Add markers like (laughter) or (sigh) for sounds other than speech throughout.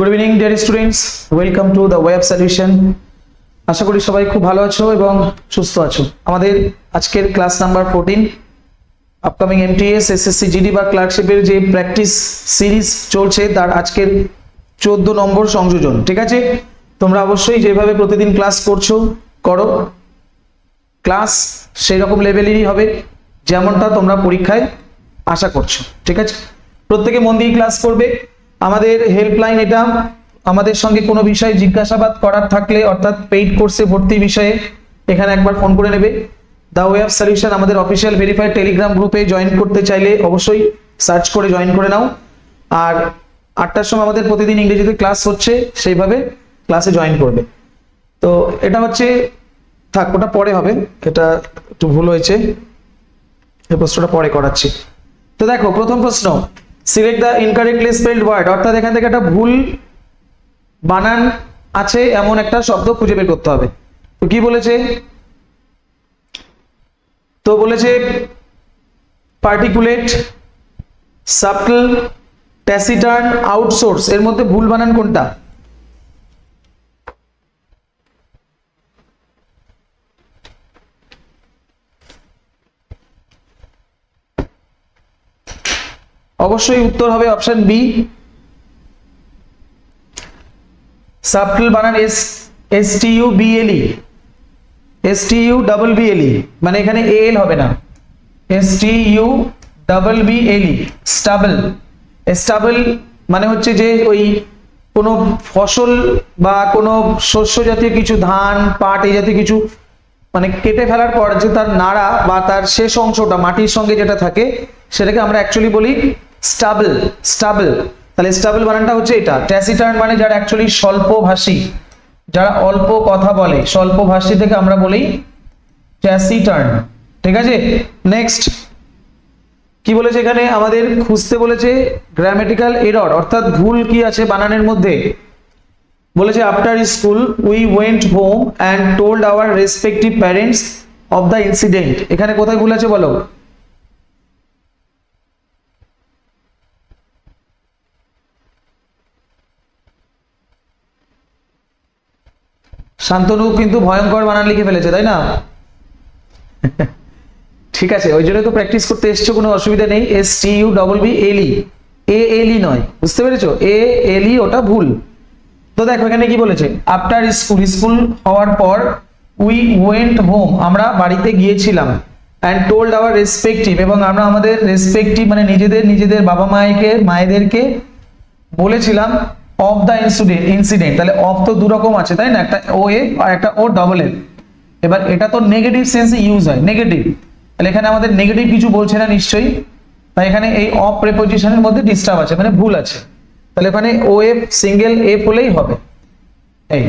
Good evening dear students welcome to the web solution আশা করি সবাই খুব ভালো আছো এবং সুস্থ আছো। আমাদের আজকের class number fourteen upcoming MTS SSC GD বা ক্লার্কশিপের যে প্র্যাকটিস সিরিজ চলছে, তার আজকের চোদ্দ নম্বর সংযোজন, ঠিক আছে? তোমরা অবশ্যই যেভাবে প্রতিদিন ক্লাস করছ, করো। ক্লাস সেই রকম লেভেলেরই হবে, যেমনটা তোমরা পরীক্ষায় আশা করছ, ঠিক আছে? প্রত্যেকে মন দিয়ে ক্লাস করবে। আমাদের হেল্পলাইন এটা, আমাদের সঙ্গে কোনো বিষয়ে জিজ্ঞাসাবাদ করার থাকলে অর্থাৎ পেইড কোর্সে ভর্তি বিষয়ে এখানে একবার ফোন করে নেবে। দা ওয়ে অফ সলিউশন আমাদের অফিসিয়াল ভেরিফাইড টেলিগ্রাম গ্রুপে জয়েন করতে চাইলে অবশ্যই সার্চ করে জয়েন করে নাও। আর আটটার সময় আমাদের প্রতিদিন ইংরেজিতে ক্লাস হচ্ছে, সেইভাবে ক্লাসে জয়েন করবে। তো এটা হচ্ছে, থাক, ওটা পরে হবে, এটা একটু ভুল হয়েছে। এই প্রশ্নটা পরে করাচ্ছি। তো দেখো, প্রথম প্রশ্ন select the incorrectly spelled word অর্থাৎ এখান থেকে একটা ভুল বানান আছে, এমন একটা শব্দ খুঁজে বের করতে হবে। তো কি বলেছে? তো বলেছে পার্টিকুলেট সাবটল ট্যাসিটার্ন আউটসোর্স এর মধ্যে ভুল বানান কোনটা? অবশ্যই উত্তর হবে অপশন বি সাবটল বানান S S T U B L E S T U double B L E মানে এখানে এ এল হবে না। S T U double B L E stubble stubble মানে হচ্ছে যে ওই কোনো ফসল বা কোনো শস্য জাতীয় কিছু, ধান, পাট, এই জাতীয় কিছু মানে কেটে ফেলার পর যে তার নাড়া বা তার শেষ অংশটা, মাটির সঙ্গে যেটা থাকে, সেটাকে আমরা অ্যাকচুয়ালি বলি স্টাবল স্টাবল। তাহলে স্টাবল বানানটা হচ্ছে এটা। ট্যাসিটার্ন মানে যারা অ্যাকচুয়ালি স্বল্পভাষী, যারা অল্প কথা বলে, স্বল্পভাষী থেকে আমরা বলি ট্যাসিটার্ন। ঠিক আছে? নেক্সট কি বলেছে এখানে? আমাদের খুঁজতে বলেছে গ্রামেটিক্যাল এরর অর্থাৎ ভুল কি আছে বানানের মধ্যে? বলেছে after school we went home and told our respective parents of the incident এখানে কোথায় ভুল আছে বলো? শান্তনু কিন্তু ভয়ঙ্কর বানান লিখে ফেলেছে, তাই না? ঠিক আছে, ওই জন্য তো প্র্যাকটিস করতে এসছো, কোনো অসুবিধা নেই। S T U double B L A L নয়, বুঝতে পেরেছ? এ এল ই ওটা ভুল। তো দেখো, এখানে কি বলেছে? আফটার স্কুল স্কুল হওয়ার পর উই ওয়েন্ট হোম আমরা বাড়িতে গিয়েছিলাম অ্যান্ড টোল্ড আওয়ার রেসপেক্টিভ এবং আমরা আমাদের রেসপেক্টিভ মানে নিজেদের নিজেদের বাবা মায়েকে মায়েদেরকে বলেছিলাম অফ দ্য ইনসিডেন্ট ইনসিডেন্ট তাহলে অফ তো দু রকম আছে, তাই না? একটা ও এ আর একটা ও ডবল এফ এবার এটা তো নেগেটিভ সেন্সে ইউজ হয় নেগেটিভ তাহলে এখানে আমাদের নেগেটিভ কিছু বলছে না নিশ্চয়ই। তাই এখানে এই অফ প্রেপোজিশনের মধ্যে ডিস্টার্ব আছে মানে ভুল আছে। তাহলে এখানে ও এফ সিঙ্গেল এফ হলেই হবে। এই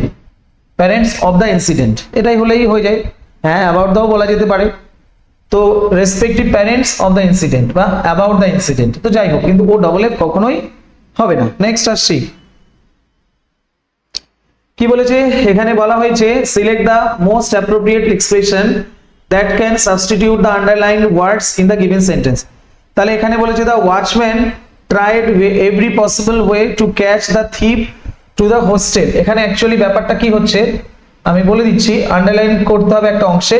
প্যারেন্টস অফ দ্য ইনসিডেন্ট এটাই হলেই হয়ে যায়। হ্যাঁ অ্যাবাউট দাও বলা যেতে পারে। তো respective parents of the incident বা অ্যাবাউট দ্য ইনসিডেন্ট তো যাই হোক, কিন্তু ও ডবল এফ কখনোই হবে না। নেক্সট আসছি। কি বলেছে? এখানে বলা হয়েছে select the most appropriate expression that can substitute the underline words in the given sentence তাহলে এখানে বলেছে the watchman tried every possible way to catch the thief to the hostel এখানে অ্যাকচুয়ালি ব্যাপারটা কি হচ্ছে? আমি বলে দিচ্ছি আন্ডারলাইন করতে হবে একটা অংশে।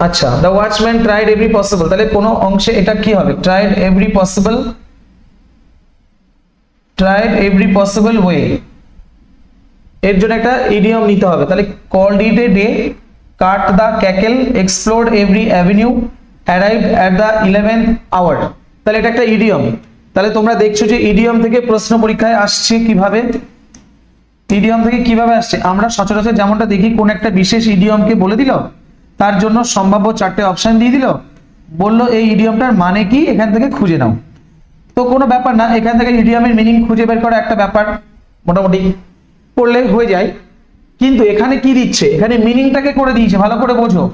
আচ্ছা the watchman tried every possible তাহলে কোনো অংশে এটা কি হবে? Tried every possible tried every possible way এর জন্য একটা ইডিয়ম নিতে হবে। তাহলে called it a day cut the cackle explore every avenue arrive at the eleven hour তাহলে এটা একটা ইডিয়ম তাহলে তোমরা দেখছ যে ইডিয়ম থেকে প্রশ্ন পরীক্ষায় আসছে কীভাবে? ইডিয়ম থেকে কীভাবে আসছে? আমরা সচরাচর যেমনটা দেখি, কোন একটা বিশেষ ইডিয়মকে বলে দিল, তার জন্য সম্ভাব্য চারটে অপশন দিয়ে দিল। বলল, এই ইডিয়মটার মানে কি? এখান থেকে খুঁজে নাও। তো কোনো ব্যাপার না, এখান থেকে ইডিয়ামের মিনিং খুঁজে বের করা একটা ব্যাপার মোটামুটি পড়লে হয়ে যায়। কিন্তু এখানে কি দিচ্ছে? এখানে মিনিংটাকে করে দিয়েছে, ভালো করে বোঝো।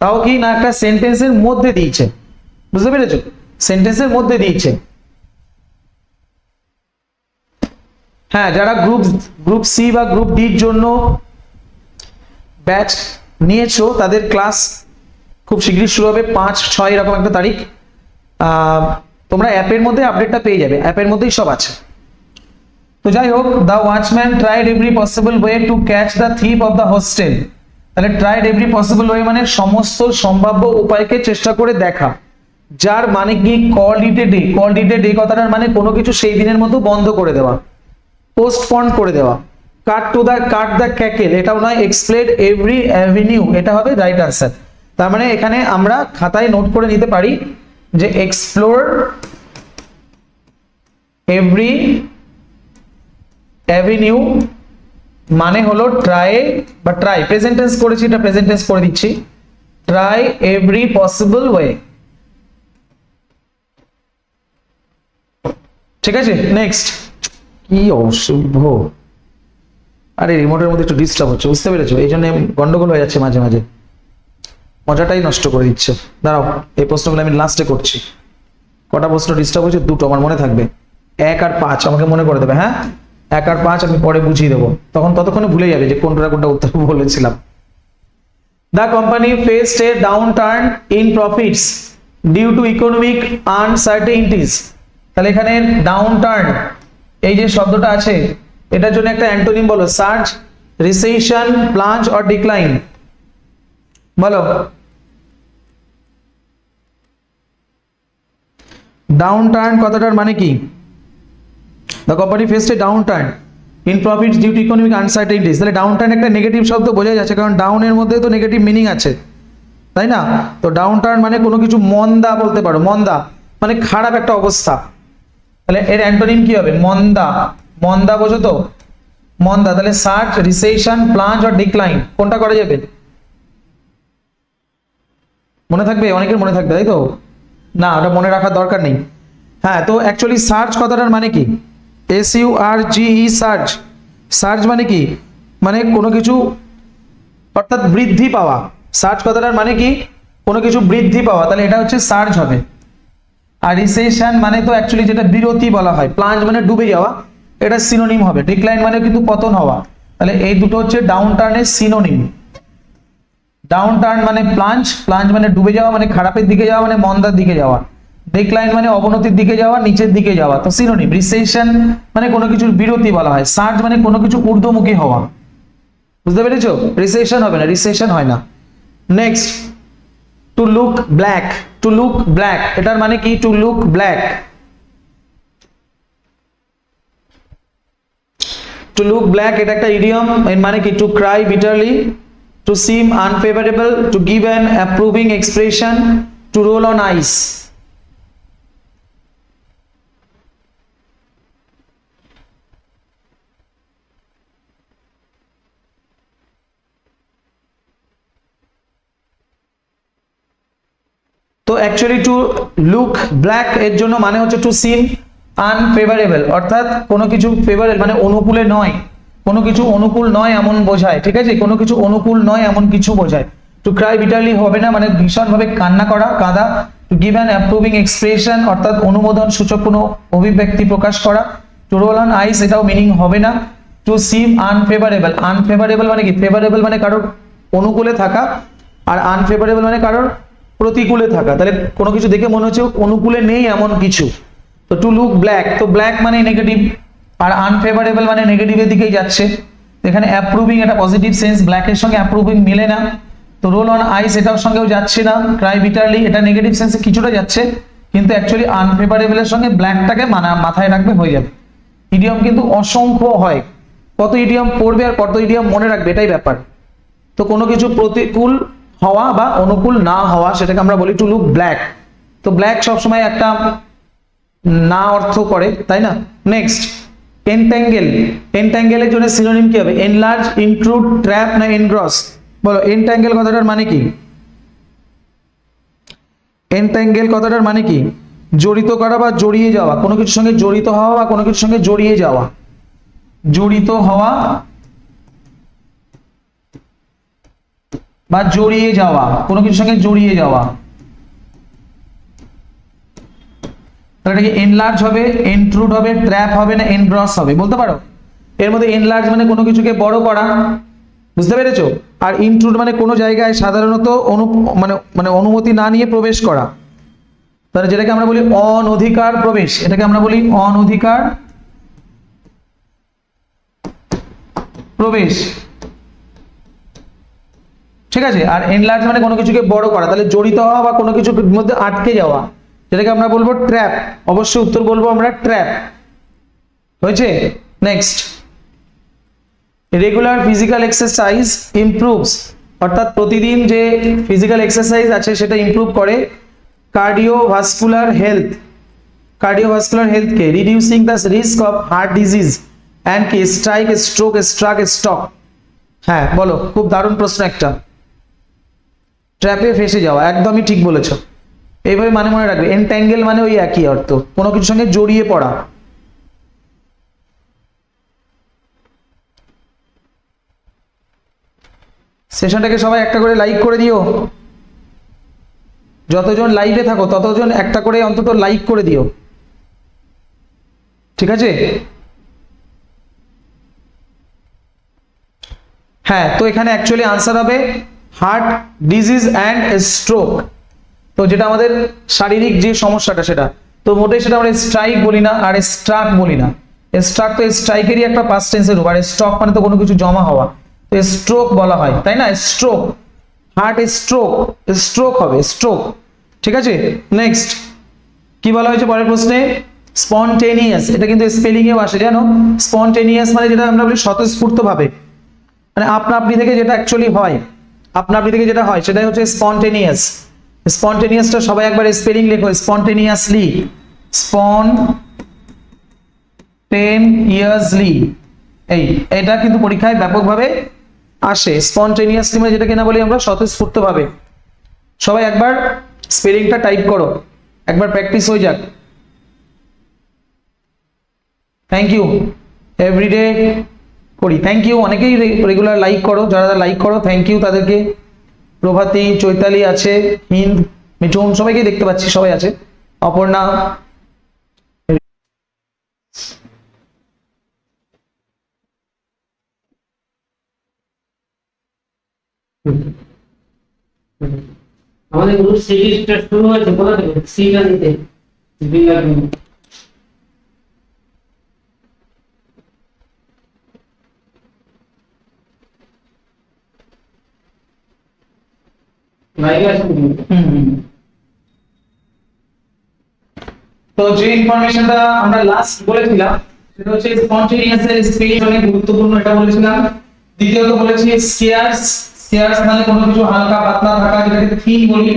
তাও কি না একটা সেন্টেন্সের মধ্যে দিয়েছে? বুঝতে পেরেছ? সেন্টেন্সের মধ্যে দিয়েছে। হ্যাঁ যারা গ্রুপ গ্রুপ সি বা গ্রুপ ডির জন্য ব্যাচ নিয়েছো, তাদের ক্লাস খুব শীঘ্রই শুরু হবে, পাঁচ, ছয় এরকম একটা তারিখ। তোমরা অ্যাপের মধ্যে আপডেটটা পেয়ে যাবে। অ্যাপের মধ্যেই সব আছে। তো যাই হোক the watchman tried every possible way to catch the thief of the hostel তাহলে ট্রাইড এভরি পসিবল ওয়ে মানে সমস্ত সম্ভাব্য উপায়কে চেষ্টা করে দেখা। যার মানে কি? Call it a day call it a day কথাটার মানে কোনো কিছু সেই দিনের মতো বন্ধ করে দেওয়া। পোস্টপন করে দেওয়া। Cut to the cut the cackle এটাও নয় এক্সপ্লেড এভরি অ্যাভিনিউ এটা হবে রাইট আনসার তার মানে এখানে আমরা খাতায় নোট করে নিতে পারি। যে এক্সপ্লোর এভরি অ্যাভিনিউ মানে হলো ট্রাই বা ট্রাই প্রেজেন্টেন্স করেছি, এটা প্রেজেন্টেন্স করে দিচ্ছি। ট্রাই এভরি পসিবল ওয়ে ঠিক আছে? নেক্সট কি অশুভ। আরে রিমোটের মধ্যে একটু ডিস্টার্ব হচ্ছে, বুঝতে পেরেছ? এই জন্য গন্ডগোল হয়ে যাচ্ছে মাঝে মাঝে। মজাটাই নষ্ট করে দিচ্ছে। দাঁড়াও, এই প্রশ্নগুলো আমি লাস্টে করছি। কটা প্রশ্ন ডিস্টার্ব হয়েছে? দুটো, আমার মনে থাকবে। এক আর পাঁচ, আমাকে মনে করে দেবে হ্যাঁ? এক আর পাঁচ আমি পরে বুঝিয়ে দেবো। তখন ততক্ষণে ভুলে যাবে যে কোনটা কোনটা উত্তর (laughs) বলেছিলাম। The company faced a down turn in profits due to economic uncertainties তাহলে এখানে ডাউন টার্ন এই যে শব্দটা আছে, এটার জন্য একটা অ্যান্টোনিম বলো surge recession plunge or decline বলো। ডাউন টার্ন কথাটার মানে কি? The company faced a down turn in profit due to economic uncertainties তাহলে ডাউন টার্ন একটা নেগেটিভ শব্দ বোঝা যাচ্ছে, কারণ ডাউনের মধ্যে তো নেগেটিভ মিনিং আছে। তাই না? তো ডাউন টার্ন মানে কোনো কিছু মন্দা বলতে পারো, মন্দা। মানে খারাপ একটা অবস্থা। তাহলে এর অ্যান্টোনিম কি হবে? মন্দা। মন্দা বোঝো তো? মন্দা। তাহলে surge recession plunge or decline কোনটা করা যাবে? মনে থাকবে? অনেকের মনে থাকবে, তাই তো? না, ওটা মনে রাখার দরকার নেই। হ্যাঁ তো অ্যাকচুয়ালি সার্চ কথাটার মানে কি? S U R G E surge surge মানে কি? মানে কোনো কিছু, অর্থাৎ বৃদ্ধি পাওয়া। সার্চ কথাটার মানে কি? কোনো কিছু বৃদ্ধি পাওয়া। তাহলে এটা হচ্ছে সার্চ হবে। আর রিসেশন মানে তো অ্যাকচুয়ালি যেটা বিরতি বলা হয়। প্লাঞ্জ মানে ডুবে যাওয়া। এটা সিনোনিম হবে। ডিক্লাইন মানে কিন্তু পতন হওয়া। তাহলে এই দুটো হচ্ছে ডাউন টার্নের সিনোনিম ডাউন টার্ন মানে প্লাঞ্জ প্লাঞ্জ মানে ডুবে যাওয়া মানে খারাপের দিকে যাওয়া মানে মন্দার দিকে যাওয়া। ডিক্লাইন মানে অবনতির দিকে যাওয়া, নিচের দিকে যাওয়া। তো সিনোনিম রিসেশন মানে কোনো কিছুর বিরতি বলা হয়। সার্চ মানে কোনো কিছু ঊর্ধ্বমুখী হওয়া। বুঝতে পেরেছ? রিসেশন হবে না রিসেশন হয় না। Next to look black to look black এটার মানে কি? To look black to look black এটা একটা ইডিয়ম এর মানে কি? To cry bitterly to seem unfavourable to give an approving expression to roll on ice তো অ্যাকচুয়ালি টু লুক ব্ল্যাক এর জন্য মানে হচ্ছে টু সিম আনফেভারেবল অর্থাৎ কোনো কিছু ফেভারেবল মানে অনুকূলে নয়। কোনো কিছু অনুকূল নয় এমন বোঝায়, ঠিক আছে? কোনো কিছু অনুকূল নয় এমন কিছু বোঝায়। টু ক্রাই বিটারলি হবে না মানে ভীষণভাবে কান্না করা, কাঁদা to give an approving expression অর্থাৎ অনুমোদন সূচক কোনো অভিব্যক্তি প্রকাশ করা টু রোল অন আইস এটাও মিনিং হবে না। টু সিম আনফেভারেবল আনফেভারেবল মানে কি? ফেভারেবল মানে কারোর অনুকূলে থাকা, আর আনফেভারেবল মানে কারোর প্রতিকূলে থাকা। তাহলে কোনো কিছু দেখে মনে হচ্ছে অনুকূলে নেই এমন কিছু। তো টু লুক ব্ল্যাক তো ব্ল্যাক মানে নেগেটিভ আর আনফেভারেবল মানে নেগেটিভের দিকেই যাচ্ছে। এখানে অ্যাপ্রুভিং এটা পজিটিভ সেন্স ব্ল্যাকের সঙ্গে অ্যাপ্রুভিং মিলে না। তো রোল অন আইস এটার সঙ্গেও যাচ্ছে না। ক্রাই বিটারলি এটা নেগেটিভ সেন্সে কিছুটা যাচ্ছে। কিন্তু অ্যাকচুয়ালি আনফেভারেবলের সঙ্গে ব্ল্যাকটাকে মানা, মাথায় রাখবে হয়ে যাবে। ইডিয়ম কিন্তু অসংখ্য হয়। কত ইডিয়ম পড়বে আর কত ইডিয়ম মনে রাখবে, এটাই ব্যাপার। তো কোনো কিছু প্রতিকূল হওয়া বা অনুকূল না হওয়া, সেটাকে আমরা বলি টু লুক ব্ল্যাক তো ব্ল্যাক সবসময় একটা না অর্থ করে, তাই না? নেক্সট এনট্যাঙ্গেল এনট্যাঙ্গেলের জন্য সিনোনিম কি হবে? এনলার্জ ইনক্লুড ট্র্যাপ না এনগ্রস বলো এনট্যাঙ্গেল কথাটার মানে কি? এনট্যাঙ্গেল কথাটার মানে কি? জড়িত করা বা জড়িয়ে যাওয়া। কোনো কিছুর সঙ্গে জড়িত হওয়া বা কোনো কিছুর সঙ্গে জড়িয়ে যাওয়া। জড়িত হওয়া বা জড়িয়ে যাওয়া। কোনো কিছুর সঙ্গে জড়িয়ে যাওয়া। তাহলে এটা কি এনলার্জ হবে এনট্রুড হবে ট্র্যাপ হবে না এনগ্রস হবে, বলতে পারো? এর মধ্যে এনলার্জ মানে কোনো কিছুকে বড় করা, বুঝতে পেরেছ? আর ইনট্রুড মানে কোনো জায়গায় সাধারণত অনু মানে মানে অনুমতি না নিয়ে প্রবেশ করা। তাহলে যেটাকে আমরা বলি অনধিকার প্রবেশ, এটাকে আমরা বলি অনধিকার প্রবেশ। ঠিক আছে? আর এনলার্জ মানে কোনো কিছুকে বড় করা, তাহলে জড়িত হওয়া বা কোনো কিছুর মধ্যে আটকে যাওয়া। যেটাকে আমরা বলব ট্র্যাপ অবশ্যই উত্তর বলব আমরা ট্র্যাপ হয়েছে? Next regular physical exercise improves অর্থাৎ প্রতিদিন যে ফিজিক্যাল এক্সারসাইজ আছে, সেটা ইমপ্রুভ করে cardiovascular health cardiovascular হেলথকে reducing the risk of heart disease and কি স্ট্রাইক স্ট্রোক স্ট্রাক স্টক হ্যাঁ বলো, খুব দারুণ প্রশ্ন একটা। ট্র্যাপে ফেসে যাওয়া, একদমই ঠিক বলেছ। এইভাবে মানে মনে রাখবে এনট্যাঙ্গেল মানে ওই একই অর্থ, কোনো কিছুর সঙ্গে জড়িয়ে পড়া। সেশনটাকে সবাই একটা করে লাইক করে দিও। যতজন লাইভে থাকো, ততজন একটা করে অন্তত লাইক করে দিও। ঠিক আছে? হ্যাঁ তো এখানে অ্যাকচুয়ালি আনসার হবে হার্ট ডিজিজ অ্যান্ড স্ট্রোক তো যেটা আমাদের শারীরিক যে সমস্যাটা সেটা, তো মোটেই সেটা আমরা স্ট্রাইক বলি না আর স্ট্রাক বলি না। স্ট্রাক তো স্ট্রাইকেরই একটা পাস্ট টেন্সের রূপ, আর স্ট্রক মানে তো কোনো কিছু জমা হওয়া। তো স্ট্রোক বলা হয়, তাই না? স্ট্রোক হার্ট স্ট্রোক স্ট্রোক হবে স্ট্রোক ঠিক আছে? নেক্সট কি বলা হয়েছে পরের প্রশ্নে? স্পন্টেনিয়াস এটা কিন্তু স্পেলিং এও আসে, জানো? স্পন্টেনিয়াস মানে যেটা আমরা বলি স্বতঃস্ফূর্ত ভাবে মানে আপনা আপনি থেকে যেটা অ্যাকচুয়ালি হয় আপনা আপনি থেকে যেটা হয়, সেটাই হচ্ছে স্পন্টেনিয়াস স্পন্টেনিয়াসটা সবাই একবার স্পেলিং লেখো, স্পন্টেনিয়াসলি। স্পন টেন ইয়ার্সলি এই, এটা কিন্তু পরীক্ষায় ব্যাপকভাবে আসে। স্পন্টেনিয়াসলি মানে যেটা কিনা বলি আমরা স্বতঃস্ফূর্তভাবে। সবাই একবার স্পেলিংটা টাইপ করো। একবার প্র্যাকটিস হয়ে যাক। থ্যাংক ইউ এভরিডে করি। থ্যাংক ইউ অনেকেই রেগুলার লাইক করো। যারা লাইক করো থ্যাংক ইউ তাদেরকে। প্রভাতী, চৈতালি আছে, হিন্দ, মিঠুন সবাইকে দেখতে পাচ্ছি, সবাই আছে। অপর্ণা। আমাদের গ্রুপ সিরিজটা শুরু হয়েছে, কোথা থেকে? সিটা নিতে বিরাট লাইভে আছেন কিন্তু। হুম, হুম। তো যে ইনফরমেশনটা আমরা লাস্ট বলেছিলাম, সেটা হচ্ছে স্পন্টেনিয়াস এর অনেক গুরুত্বপূর্ণ, এটা বলেছিলাম। দ্বিতীয়ত বলেছি মানে কোনো কিছু হালকা পাতলা থাকা, যেটাকে থিন বলি।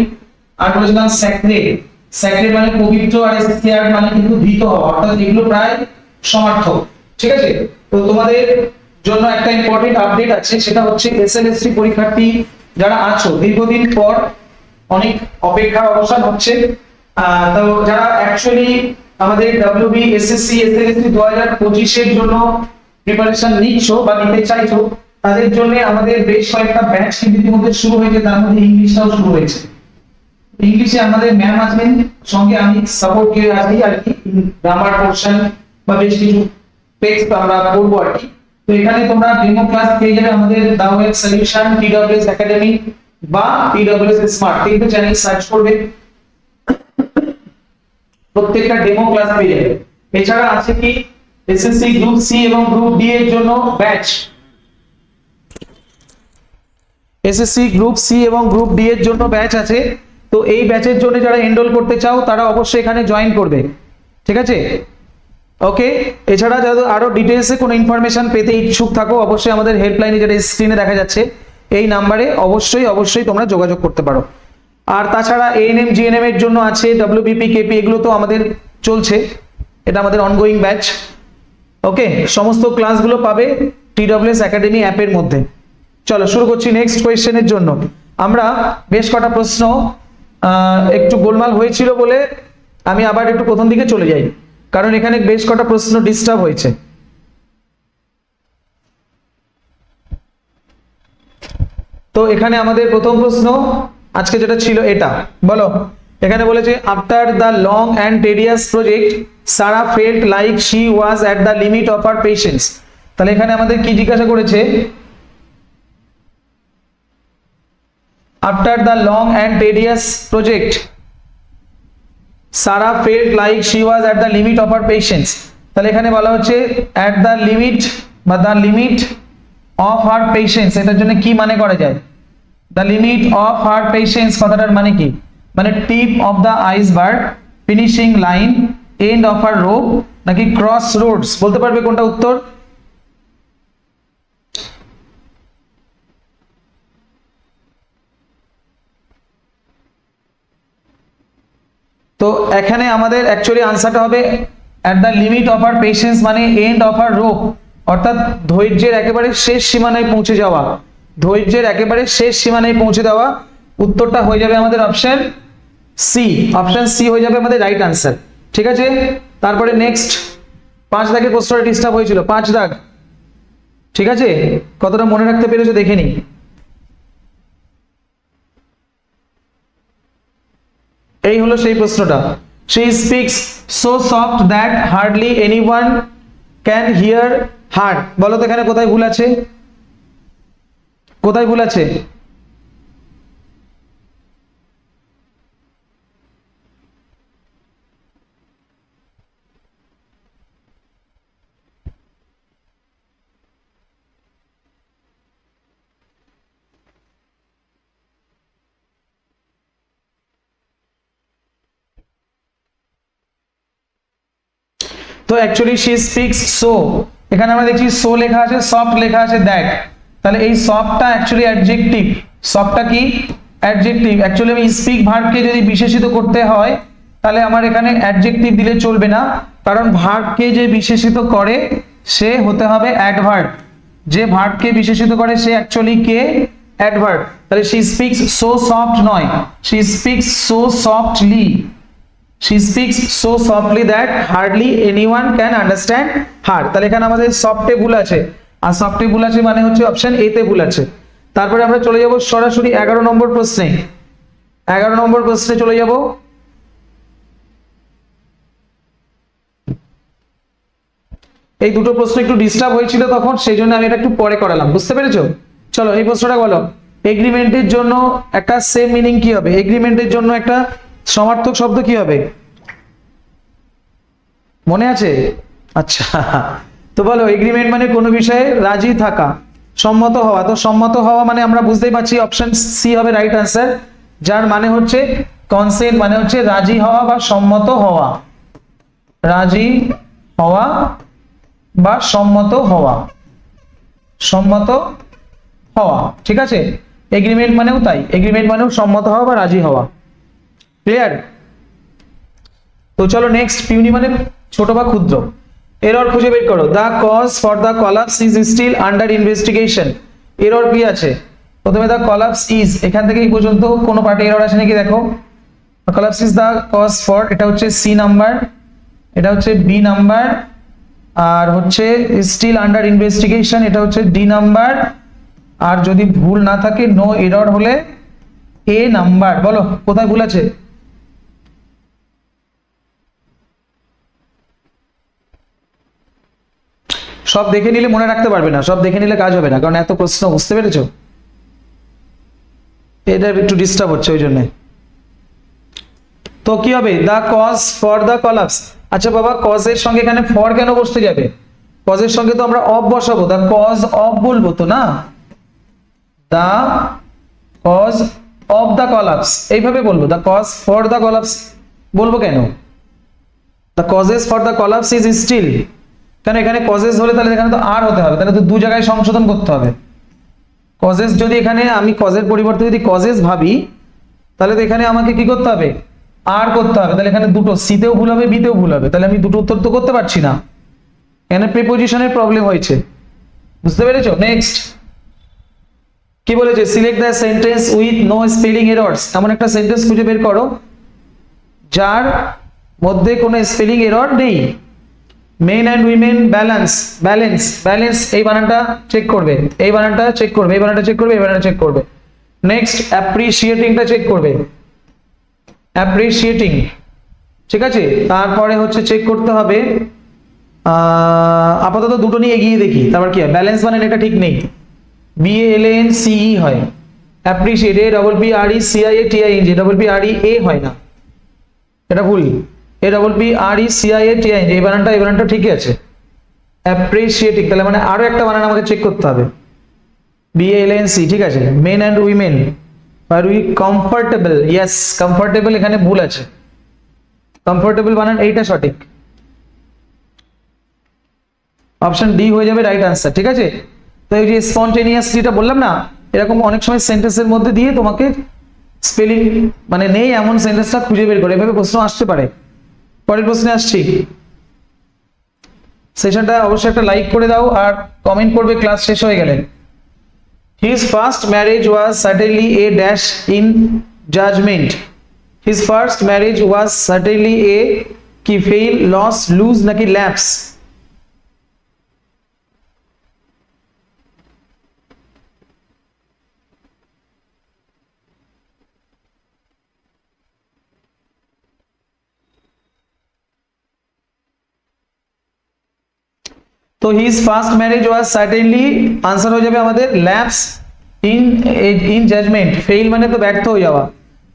আর বলেছিলাম স্যাক্রেড স্যাক্রেড মানে পবিত্র, আর মানে কিন্তু ভীত হওয়া, অর্থাৎ এগুলো প্রায় সমার্থক। ঠিক আছে? তো তোমাদের জন্য একটা ইম্পর্টেন্ট আপডেট আছে, সেটা হচ্ছে এসএলএসসি পরীক্ষার্থী যারা আছো, দীর্ঘদিন পর অনেক অপেক্ষার অবসান হচ্ছে। তো যারা অ্যাকচুয়ালি আমাদের ডাব্লিউবি এসএসসি এসএলএসসি দু হাজার পঁচিশের জন্য প্রিপারেশন নিচ্ছ বা নিতে চাইছো, তাদের জন্য আমাদের বেশ কয়েকটা ব্যাচ কিন্তু ইতিমধ্যে শুরু হয়েছে, তার মধ্যে ইংলিশটাও শুরু হয়েছে। ইংলিশে আমাদের ম্যাম আছেন সঙ্গে আমি সাপোর্ট দিয়ে আছি আর কি গ্রামার পোর্শন বা বেশ কিছু টেক্সট আমরা পড়ব আর কি। তো এখানে তোমরা ডেমো ক্লাস পেয়ে যাবে আমাদের the web solution TWS academy বা টিডব্লিউএস স্মার্ট তিনটে চ্যানেল সার্চ করবে। প্রত্যেকটা ডেমো ক্লাস পেয়ে যাবে। এছাড়া আছে কি? এসএসসি গ্রুপ সি এবং গ্রুপ ডি এর জন্য ব্যাচ এসএসসি গ্রুপ সি এবং গ্রুপ ডি এর জন্য ব্যাচ আছে। তো এই ব্যাচের জন্য যারা এনরোল করতে চাও, তারা অবশ্যই এখানে জয়েন করবে। ঠিক আছে? ওকে এছাড়া যারা আরও ডিটেলসে কোনো ইনফরমেশন পেতে ইচ্ছুক থাকো, অবশ্যই আমাদের হেল্পলাইনে যেটা স্ক্রিনে দেখা যাচ্ছে, এই নাম্বারে অবশ্যই অবশ্যই তোমরা যোগাযোগ করতে পারো। আর তাছাড়া এএনএম জিএনএম এর জন্য আছে ডব্লিউবিপি কেপি এগুলো তো আমাদের চলছে, এটা আমাদের অনগোয়িং ব্যাচ ওকে সমস্ত ক্লাসগুলো পাবে টিডব্লিউএস একাডেমি অ্যাপের মধ্যে। চলো, শুরু করছি নেক্সট কোয়েশ্চেনের জন্য। আমরা বেশ কটা প্রশ্ন একটু গোলমাল হয়েছিল বলে আমি আবার একটু প্রথম দিকে চলে যাই। কারণ এখানে বেশ কটা প্রশ্ন ডিস্টার্ব হয়েছে। তো এখানে আমাদের প্রথম প্রশ্ন, আজকে যেটা ছিল এটা। বলো, এখানে বলেছে after the long and tedious project Sara felt like she was at the limit of our patience তাহলে এখানে আমাদের কি জিজ্ঞাসা করেছে? After the long and tedious project Sara felt like she was at the limit of our patience তাহলে এখানে বলা হচ্ছে অ্যাট দ্য লিমিট বা the limit of her patience এটার জন্য কি মানে করা যায়? The limit of her patience কথাটার মানে কি? মানে tip of the iceberg finishing line end of our rope নাকি ক্রস রোডস বলতে পারবে কোনটা উত্তর? তো এখানে আমাদের অ্যাকচুয়ালি আনসারটা হবে at the limit of our patience মানে এন্ড অফ আর রোপ অর্থাৎ ধৈর্যের একেবারে শেষ সীমানায় পৌঁছে যাওয়া। ধৈর্যের একেবারে শেষ সীমানায় পৌঁছে দেওয়া, উত্তরটা হয়ে যাবে আমাদের অপশন সি অপশন সি হয়ে যাবে আমাদের রাইট আনসার ঠিক আছে? তারপরে নেক্সট পাঁচ দাগের প্রশ্নটা ডিস্টার্ব হয়েছিল, পাঁচ দাগ। ঠিক আছে? কতটা মনে রাখতে পেরেছ দেখে নিই। এই হলো সেই প্রশ্নটা। She speaks so soft that hardly anyone can hear hurt বলো তো এখানে কোথায় ভুল আছে? কোথায় ভুল আছে? তো অ্যাকচুয়ালি শি স্পিক্স সো এখানে আমরা দেখছি সো লেখা আছে সফট লেখা আছে দ্যাট তাহলে এই সফটটা অ্যাকচুয়ালি অ্যাডজেক্টিভ সফটটা কি? অ্যাডজেক্টিভ অ্যাকচুয়ালি আমি স্পিক ভার্বকে যদি বিশেষিত করতে হয়, তাহলে আমার এখানে অ্যাডজেক্টিভ দিলে চলবে না। কারণ ভার্বকে যে বিশেষিত করে, সে হতে হবে অ্যাডভার্ব যে ভার্বকে বিশেষিত করে, সে অ্যাকচুয়ালি কে? অ্যাডভার্ব তাহলে শি স্পিক্স সো সফট নয়। She speaks so softly she speaks so softly that hardly anyone can understand her. তাহলে এখানে আমাদের সফটে ভুল আছে। আর সফটে ভুল আছে মানে হচ্ছে অপশন এ তে ভুল আছে। তারপরে আমরা চলে যাব সরাসরি এগারো নম্বর প্রশ্নে। এগারো নম্বর প্রশ্নে চলে যাব। এই দুটো প্রশ্ন একটু ডিস্টার্ব হয়েছিল তখন, সেই জন্য আমি এটা একটু পরে করালাম। বুঝতে পেরেছ? চলো, এই প্রশ্নটা বলো। এগ্রিমেন্টের জন্য একটা সেম মিনিং কি হবে? এগ্রিমেন্টের জন্য একটা সমার্থক শব্দ কি হবে? মনে আছে? আচ্ছা তো বলো এগ্রিমেন্ট মানে কোনো বিষয়ে রাজি থাকা, সম্মত হওয়া। তো সম্মত হওয়া মানে আমরা বুঝতেই পারছি অপশন সি হবে রাইট আনসার যার মানে হচ্ছে কনসেন্ট মানে হচ্ছে রাজি হওয়া বা সম্মত হওয়া। রাজি হওয়া বা সম্মত হওয়া। সম্মত হওয়া, ঠিক আছে? এগ্রিমেন্ট মানেও তাই। এগ্রিমেন্ট মানেও সম্মত হওয়া বা রাজি হওয়া। ক্লিয়ার তো চলো নেক্সট পিউনি মানে ছোট বা ক্ষুদ্র। এরর খুঁজে বের করো। The cause for the collapse is still under investigation error কি আছে? প্রথমে দ্য কলাপস ইজ এখান থেকে এই পর্যন্ত কোনো পার্টে এরর আছে নাকি দেখো? Collapse is the cause for এটা হচ্ছে সি নাম্বার এটা হচ্ছে বি নাম্বার আর হচ্ছে স্টিল আন্ডার ইনভেস্টিগেশন এটা হচ্ছে ডি নাম্বার আর যদি ভুল না থাকে নো এরর হলে এ নাম্বার বলো, কোথায় ভুল আছে? সব দেখে নিলে মনে রাখতে পারবে না, সব দেখে নিলে কাজ হবে না, কারণ এত প্রশ্ন বুঝতে পেরেছ? এটা একটু ডিস্টার্ব হচ্ছে ওই জন্য। তো কি হবে? The cause for the collapse আচ্ছা বাবা কজের সঙ্গে এখানে ফর কেন বসতে যাবে? কজের সঙ্গে তো আমরা অফ বসাবো দা কজ অফ বলব তো না? The cause of the collapse এইভাবে বলব the cause for the collapse বলব কেন? The causes for the collapse is still কেন এখানে কজেস হলে তাহলে এখানে তো আর হতে হবে, তাহলে তো দু জায়গায় সংশোধন করতে হবে। কজেস যদি এখানে আমি কজের পরিবর্তে যদি কজেস ভাবি, তাহলে তো এখানে আমাকে কি করতে হবে? আর করতে হবে, তাহলে এখানে দুটো সিতেও ভুল হবে বিতেও ভুল হবে, তাহলে আমি দুটো উত্তর তো করতে পারছি না। এখানে প্রিপোজিশনের প্রবলেম হয়েছে, বুঝতে পেরেছ? নেক্সট কি বলেছে? Select the sentence with no spelling errors এমন একটা সেন্টেন্স খুঁজে বের করো, যার মধ্যে কোনো স্পেলিং এরর নেই। Men and women balance balance balance এই বানানটা চেক করবে, এই বানানটা চেক করবে, এই বানানটা চেক করবে, এই বানানটা চেক করবে। নেক্সট অ্যাপ্রিসিয়েটিংটা চেক করবে। অ্যাপ্রিসিয়েটিং ঠিক আছে? তারপরে হচ্ছে চেক করতে হবে আপাতত দুটো নিয়ে এগিয়ে দেখি, তারপর কি হয়? ব্যালেন্স বানান এটা ঠিক নেই। বি এল এন সিই হয়। Appreciate A double P R E C I A T I N G double P R E A হয় না। এটা ভুল। A double P R E C I A T I এই বানানটা এই বানানটা ঠিকই আছে। অ্যাপ্রিসিয়েটিং তাহলে মানে আরও একটা বানান আমাকে চেক করতে হবে। বি এল এন সি ঠিক আছে? Men and women are we comfortable yes comfortable এখানে ভুল আছে। কমফোর্টেবল বানান, এইটা সঠিক। অপশন ডি হয়ে যাবে রাইট আনসার ঠিক আছে? তো এই যে স্পন্টেনিয়াসলিটা বললাম না, এরকম অনেক সময় সেন্টেন্সের মধ্যে দিয়ে তোমাকে স্পেলিং মানে নেই এমন সেন্টেন্সটা খুঁজে বের করে। এভাবে প্রশ্ন আসতে পারে। পরের প্রশ্নে আসছি সেশনটা অবশ্যই একটা লাইক করে দাও আর কমেন্ট করবে ক্লাস শেষ হয়ে গেলে His first marriage was certainly a dash in judgment. His first marriage was certainly a কি fail, loss, lose নাকি lapse. তো his first marriage was certainly answer হয়ে যাবে আমাদের lapse in in judgement fail মানে তো ব্যর্থ হয়ে যাওয়া।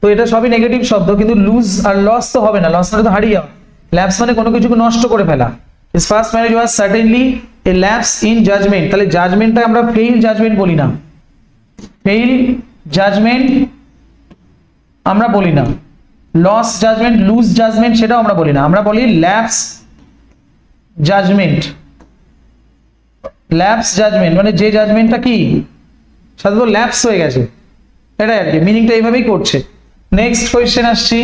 তো এটা সবই নেগেটিভ শব্দ, কিন্তু লুজ আর লস তো হবে না লস মানে তো হারিয়ে যাওয়া। ল্যাপস মানে কোনো কিছুকে নষ্ট করে ফেলা। His first marriage was certainly a lapse in judgement তাহলে জাজমেন্টটা আমরা ফেইল জাজমেন্ট বলি না। ফেইল জাজমেন্ট আমরা বলি না। লস জাজমেন্ট লুজ জাজমেন্ট সেটাও আমরা বলি না। আমরা বলি ল্যাপস জাজমেন্ট ল্যাপস জাজমেন্ট মানে যে জাজমেন্টটা কি? সাধারণত ল্যাপস হয়ে গেছে। এটাই আর কি মিনিংটা এইভাবেই করছে। নেক্সট কোয়েশ্চেন আসছি।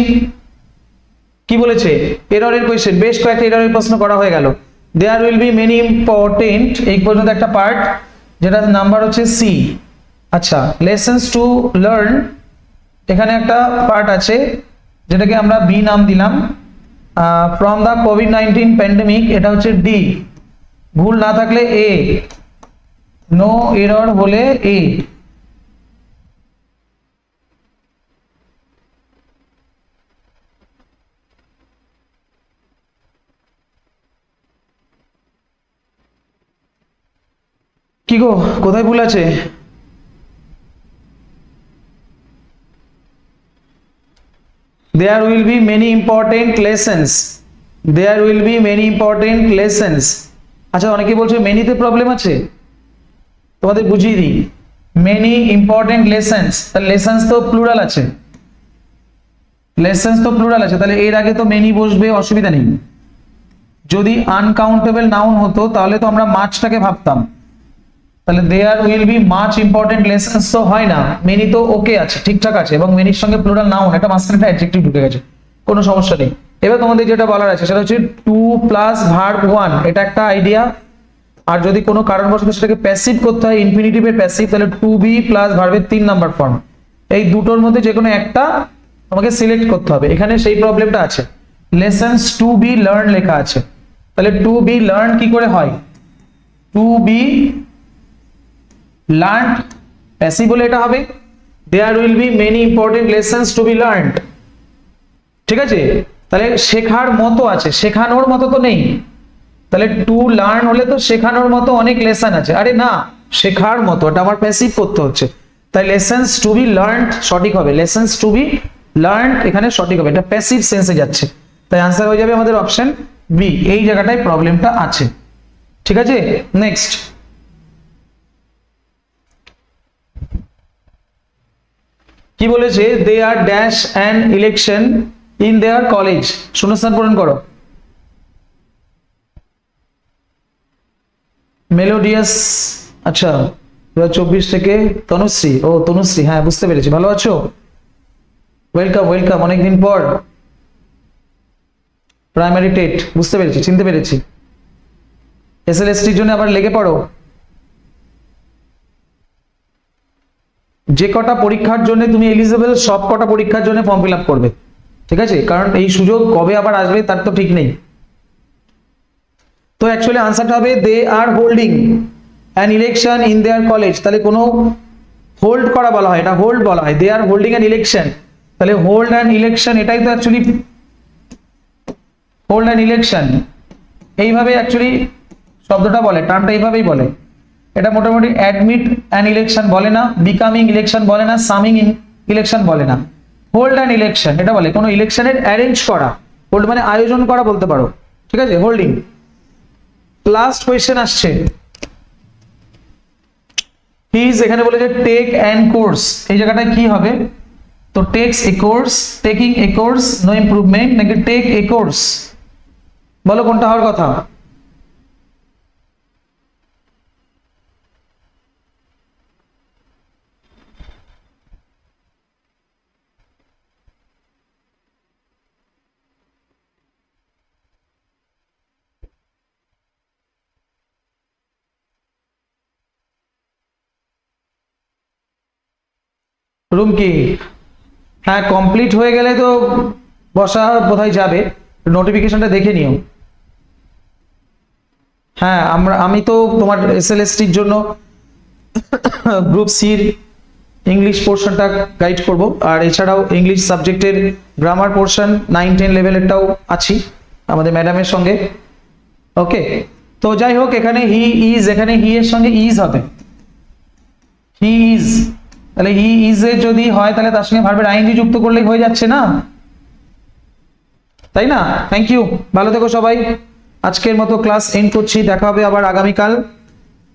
কি বলেছে? এররের কোয়েশ্চেন বেশ কয়েকটা এররের প্রশ্ন করা হয়ে গেল। There will be many important এই পর্যন্ত একটা পার্ট যেটা নাম্বার হচ্ছে সি আচ্ছা লেসন্স টু লার্ন এখানে একটা পার্ট আছে, যেটাকে আমরা বি নাম দিলাম। From the COVID nineteen pandemic এটা হচ্ছে ডি ভুল না থাকলে এ নো এরর হলে এ কি গো কোথায় ভুল আছে there will be many important lessons there will be many important lessons আচ্ছা অনেকে বলছে মেনিতে প্রবলেম আছে। তোমাদের বুঝিয়ে দিই। মেনি ইম্পর্টেন্ট লেসেন্স তাহলে লেসেন্স তো প্লুরাল আছে। লেসেন্স তো প্লুরাল আছে, তাহলে এর আগে তো মেনি বসবে, অসুবিধা নেই। যদি আনকাউন্টেবল নাউন হতো, তাহলে তো আমরা মাছটাকে ভাবতাম। তাহলে there will be much important lessons তো হয় না। মেনি তো ওকে আছে, ঠিকঠাক আছে, এবং মেনির সঙ্গে প্লুরাল নাউন এটা মাঝখানে একটা অ্যাডজেক্টিভ ঢুকে গেছে। কোনো সমস্যা নেই। এবার তোমাদের যেটা বলার আছে, সেটা হচ্ছে টু প্লাস ভার্ব ওয়ান এটা একটা আইডিয়া আর যদি কোনো কারণবশত সেটাকে প্যাসিভ করতে হয় ইনফিনিটিভের প্যাসিভ তাহলে টু বি প্লাস ভার্বের তিন নাম্বার ফর্ম এই দুটোর মধ্যে যে কোনো একটা তোমাকে সিলেক্ট করতে হবে। এখানে সেই প্রবলেমটা আছে। লেসন্স টু বি লার্ন লেখা আছে। তাহলে টু বি লার্ন কি করে হয়? টু বি লার্ন প্যাসিভ বলে এটা হবে। There will be many important lessons to be learned ঠিক আছে? তাহলে শেখার মতো আছে। শেখানোর মতো তো নেই। তাহলে টু লার্ন হলে তো শেখানোর মতো অনেক লেসন আছে। আরে না, শেখার মতো এটা আমার প্যাসিভ করতে হচ্ছে। তাই লেসন্স টু বি লার্ন সঠিক হবে। লেসেন্স টু বি লার্ন এখানে সঠিক হবে। এটা প্যাসিভ সেন্সে যাচ্ছে। তাই আনসার হয়ে যাবে আমাদের অপশন বি এই জায়গাটায় প্রবলেমটা আছে। ঠিক আছে? নেক্সট কি বলেছে? They are dash and election in their college শূন্যস্থান পূরণ করো। মেলোডিয়াস আচ্ছা দু চব্বিশ থেকে তনুশ্রী। ও, তনুশ্রী হ্যাঁ বুঝতে পেরেছি। ভালো আছো? ওয়েলকাম ওয়েলকাম অনেকদিন পর। প্রাইমারি টেট, বুঝতে পেরেছি, চিনতে পেরেছি। এস এল এসটির জন্য আবার লেগে পড়ো। যে কটা পরীক্ষার জন্য তুমি এলিজিবল সব কটা পরীক্ষার জন্য ফর্ম ফিল আপ করবে। ঠিক আছে? কারণ এই সুযোগ কবে আবার আসবে তার তো ঠিক নেই। তো অ্যাকচুয়ালি আনসারটা হবে they are holding an election in their college তাহলে কোনো হোল্ড করা বলা হয়, এটা হোল্ড বলা হয়। They are holding an election তাহলে হোল্ড অ্যান্ড ইলেকশন এটাই তো অ্যাকচুয়ালি হোল্ড অ্যান্ড ইলেকশন এইভাবে অ্যাকচুয়ালি শব্দটা বলে টার্মটা এইভাবেই বলে। এটা মোটামুটি অ্যাডমিট অ্যান ইলেকশন বলে না বিকামিং ইলেকশন বলে না সামিং ইলেকশন বলে না। হোল্ড অ্যান ইলেকশন এটা বলে, কোনো ইলেকশনের অ্যারেঞ্জ করা হোল্ড মানে আয়োজন করা বলতে পারো, ঠিক আছে? হোল্ডিং লাস্ট কোয়েশ্চেন আসছে। হিজ এখানে বলে যে টেক অ্যান্ড কোর্স এই জায়গাটায় কি হবে? তো takes a course taking a course no improvement নাকি টেক এ কোর্স বলো কোনটা হওয়ার কথা? রুম কি? হ্যাঁ কমপ্লিট হয়ে গেলে তো বসা বোধহয় যাবে? নোটিফিকেশনটা দেখে নিও। হ্যাঁ আমরা, আমি তো তোমার এসএলএসটির জন্য গ্রুপ সির ইংলিশ পোর্শনটা গাইড করব। আর এছাড়াও ইংলিশ সাবজেক্টের গ্রামার পোর্শন নাইন টেন লেভেলেরটাও আছি আমাদের ম্যাডামের সঙ্গে। ওকে তো যাই হোক, এখানে হি ইজ এখানে হি এর সঙ্গে ইজ হবে। হি ইজ তাহলে ই ইজ এ যদি হয়, তাহলে তার সঙ্গে ভার্বের আইনজি যুক্ত করলেই হয়ে যাচ্ছে না? তাই না? থ্যাংক ইউ ভালো থেকো সবাই। আজকের মতো ক্লাস এন্ড করছি। দেখা হবে আবার আগামীকাল।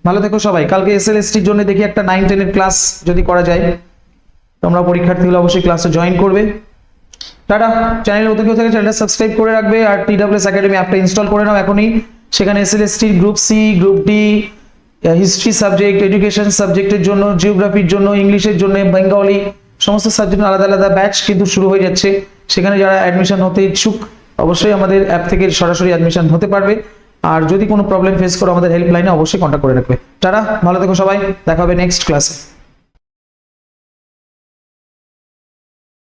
ভালো থেকো সবাই। কালকে এসএলএসটির জন্য দেখি একটা নাইন টেনের ক্লাস যদি করা যায়। তোমরা পরীক্ষার্থী হলে অবশ্যই ক্লাসে জয়েন করবে। টাটা। চ্যানেল নতুন কেউ থেকে চ্যানেলটা সাবস্ক্রাইব করে রাখবে। আর টি ডাব্লিউএস একাডেমি অ্যাপটা ইনস্টল করে নাও এখনই। সেখানে এসএলএসটির group C group D history subject education সাবজেক্টের জন্য জিওগ্রাফির জন্য ইংলিশের জন্য বেঙ্গলি সমস্ত সাবজেক্ট আলাদা আলাদা ব্যাচ কিন্তু শুরু হয়ে যাচ্ছে। সেখানে যারা অ্যাডমিশন হতে ইচ্ছুক, অবশ্যই আমাদের অ্যাপ থেকে সরাসরি অ্যাডমিশন হতে পারবে। আর যদি কোনো প্রবলেম ফেস করো আমাদের হেল্পলাইনে অবশ্যই কন্ট্যাক্ট করে রাখবে। তারা ভালো থেকো সবাই, দেখা হবে নেক্সট ক্লাসে